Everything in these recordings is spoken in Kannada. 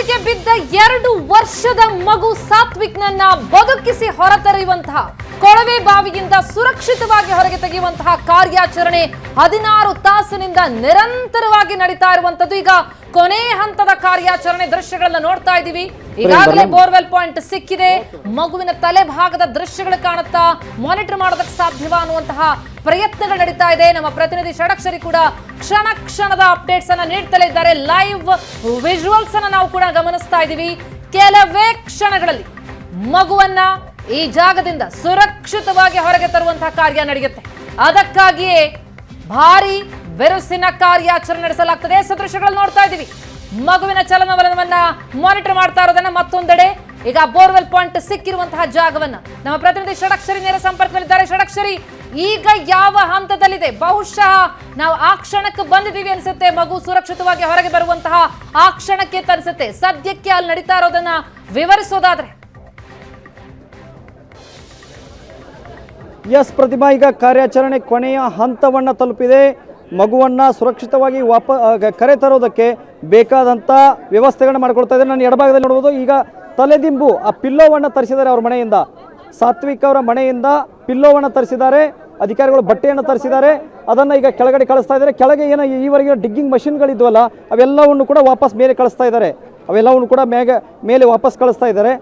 ನಾಲಿಗೆ ಬಿದ್ದ ಎರಡು ವರ್ಷದ ಮಗು ಸಾತ್ವಿಕ್ನನ್ನ ಬದುಕಿಸಿ ಹೊರತರೆಯುವಂತಹ ಕೊಳವೆ ಬಾವಿಯಿಂದ ಸುರಕ್ಷಿತವಾಗಿ ಹೊರಗೆ ತೆಗೆಯುವಂತಹ ಕಾರ್ಯಾಚರಣೆ ಹದಿನಾರು ತಾಸಿನಿಂದ ನಿರಂತರವಾಗಿ ನಡೀತಾ ಇರುವಂತದ್ದು ಈಗ ಕೊನೆ ಹಂತದ ಕಾರ್ಯಾಚರಣೆ ದೃಶ್ಯಗಳನ್ನ ನೋಡ್ತಾ ಇದ್ದೀವಿ. ಈಗಾಗಲೇ ಬೋರ್ವೆಲ್ ಪಾಯಿಂಟ್ ಸಿಕ್ಕಿದೆ. ಮಗುವಿನ ತಲೆ ಭಾಗದ ದೃಶ್ಯಗಳು ಕಾಣುತ್ತಾ ಮಾನಿಟರ್ ಮಾಡೋದಕ್ಕೆ ಸಾಧ್ಯವಾ ಅನ್ನುವಂತಹ ಪ್ರಯತ್ನಗಳು ನಡೀತಾ ಇದೆ. ನಮ್ಮ ಪ್ರತಿನಿಧಿ ಷಡಕ್ಷರಿ ಕೂಡ ಕ್ಷಣ ಕ್ಷಣದ ಅಪ್ಡೇಟ್ಸ್ ಅನ್ನ ನೀಡ್ತಲೇ ಇದ್ದಾರೆ. ಲೈವ್ ವಿಜುವಲ್ಸ್ ಅನ್ನ ನಾವು ಕೂಡ ಗಮನಿಸ್ತಾ ಇದ್ದೀವಿ. ಕೆಲವೇ ಕ್ಷಣಗಳಲ್ಲಿ ಮಗುವನ್ನ ಈ ಜಾಗದಿಂದ ಸುರಕ್ಷಿತವಾಗಿ ಹೊರಗೆ ತರುವಂತಹ ಕಾರ್ಯ ನಡೆಯುತ್ತೆ. ಅದಕ್ಕಾಗಿಯೇ ಭಾರಿ ಬಿರುಸಿನ ಕಾರ್ಯಾಚರಣೆ ನಡೆಸಲಾಗ್ತದೆ. ಸದೃಶ್ಯಗಳನ್ನು ನೋಡ್ತಾ ಇದ್ದೀವಿ. ಮಗುವಿನ ಚಲನವಲನವನ್ನ ಮಾನಿಟರ್ ಮಾಡ್ತಾ ಇರೋದನ್ನ ಮತ್ತೊಂದೆಡೆ. ಈಗ ಬೋರ್ವೆಲ್ ಪಾಯಿಂಟ್ ಸಿಕ್ಕಿರುವಂತಹ ಜಾಗವನ್ನ ನಮ್ಮ ಪ್ರತಿನಿಧಿ ಷಡಕ್ಷರಿ ನೇರ ಸಂಪರ್ಕದಲ್ಲಿದ್ದಾರೆ. ಷಡಕ್ಷರಿ, ಈಗ ಯಾವ ಹಂತದಲ್ಲಿದೆ? ಬಹುಶಃ ನಾವು ಆ ಕ್ಷಣಕ್ಕೆ ಬಂದಿದ್ದೀವಿ ಅನ್ಸುತ್ತೆ. ಮಗು ಸುರಕ್ಷಿತವಾಗಿ ಹೊರಗೆ ಬರುವಂತಹ ಆ ಕ್ಷಣಕ್ಕೆ ತರಿಸುತ್ತೆ ಸದ್ಯಕ್ಕೆ ಅಲ್ಲಿ ನಡೀತಾ ಇರೋದನ್ನ ವಿವರಿಸೋದಾದ್ರೆ. ಎಸ್ ಪ್ರತಿಭಾ ಈಗ ಕಾರ್ಯಾಚರಣೆ ಕೊನೆಯ ಹಂತವನ್ನು ತಲುಪಿದೆ. ಮಗುವನ್ನು ಸುರಕ್ಷಿತವಾಗಿ ವಾಪ ಕರೆ ತರೋದಕ್ಕೆ ಬೇಕಾದಂಥ ವ್ಯವಸ್ಥೆಗಳನ್ನ ಮಾಡಿಕೊಡ್ತಾ ಇದ್ದಾರೆ. ನಾನು ಎಡಭಾಗದಲ್ಲಿ ನೋಡ್ಬೋದು, ಈಗ ತಲೆದಿಂಬು ಆ ಪಿಲ್ಲೋವನ್ನು ತರಿಸಿದ್ದಾರೆ ಅವ್ರ ಮನೆಯಿಂದ. ಸಾತ್ವಿಕ್ ಅವರ ಮನೆಯಿಂದ ಪಿಲ್ಲೋವನ್ನು ತರಿಸಿದ್ದಾರೆ, ಅಧಿಕಾರಿಗಳು ಬಟ್ಟೆಯನ್ನು ತರಿಸಿದ್ದಾರೆ, ಅದನ್ನು ಈಗ ಕೆಳಗಡೆ ಕಳಿಸ್ತಾ ಇದ್ದಾರೆ. ಕೆಳಗೆ ಏನೋ ಈವರೆಗೆ ಡಿಗ್ಗಿಂಗ್ ಮಷಿನ್ಗಳಿದ್ವಲ್ಲ, ಅವೆಲ್ಲವನ್ನು ಕೂಡ ವಾಪಸ್ ಮೇಲೆ ಕಳಿಸ್ತಾ ಇದ್ದಾರೆ. ಅವೆಲ್ಲವನ್ನು ಕೂಡ ಮೇಗೆ ಮೇಲೆ ವಾಪಸ್ ಕಳಿಸ್ತಾ ಇದ್ದಾರೆ.